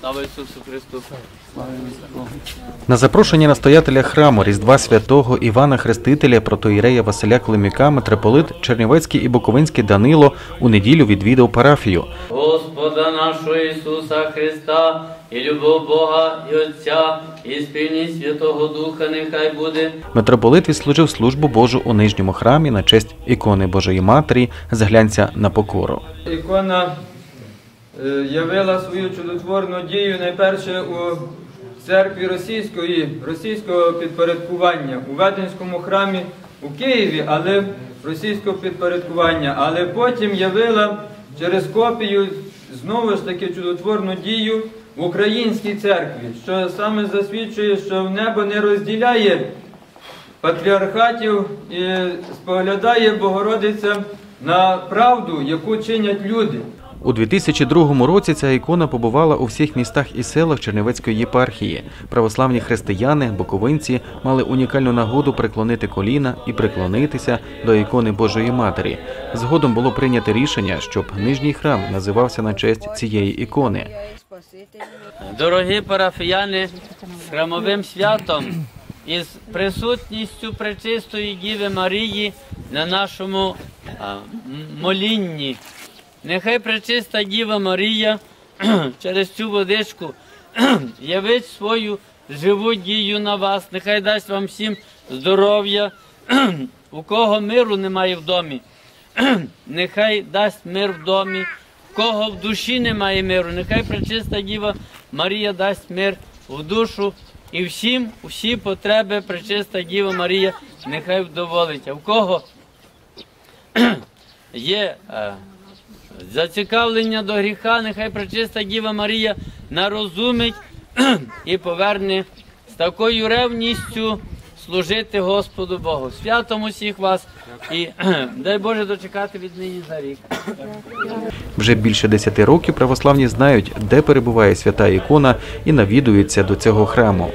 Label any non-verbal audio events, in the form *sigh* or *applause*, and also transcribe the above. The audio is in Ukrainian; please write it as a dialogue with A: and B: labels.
A: Слава Ісусу Христу!
B: На запрошення настоятеля храму Різдва Святого Івана Хрестителя протоїрея Василя Климюка митрополит Чернівецький і Буковинський Данило у неділю відвідав парафію.
A: Господа нашого Ісуса Христа, і любов Бога і Отця, і спільність Святого Духа нехай буде
B: Митрополит відслужив службу Божу у нижньому храмі на честь ікони Божої Матері Зглянься на покору.
C: Ікона явила свою чудотворну дію найперше у церкві російської, російського підпорядкування, у Веденському храмі у Києві, але російського підпорядкування, але потім явила через копію знову ж таки чудотворну дію в українській церкві, що саме засвідчує, що небо не розділяє патріархатів і споглядає Богородиця на правду, яку чинять люди.
B: У 2002 році ця ікона побувала у всіх містах і селах Чернівецької єпархії. Православні християни, буковинці мали унікальну нагоду преклонити коліна і приклонитися до ікони Божої Матері. Згодом було прийнято рішення, щоб нижній храм називався на честь цієї ікони.
A: Дорогі парафіяни, з храмовим святом і з присутністю Пречистої Діви Марії на нашому молінні. Нехай Пречиста Діва Марія *clears throat* через цю водичку *clears throat* явить свою живу дію на вас. Нехай дасть вам всім здоров'я, *clears throat* у кого миру немає в домі. нехай дасть мир в домі, в кого в душі немає миру, нехай пречиста Діва Марія дасть мир в душу і всім, усі потреби пречиста Діва Марія нехай вдоволить. А в кого є е, зацікавлення до гріха, нехай пречиста Діва Марія нарозумить і поверне з такою ревністю служити Господу Богу. Святом усіх вас і *clears throat* дай Боже дочекати від нині за рік.
B: Вже більше десяти років православні знають, де перебуває свята ікона і навідуються до цього храму.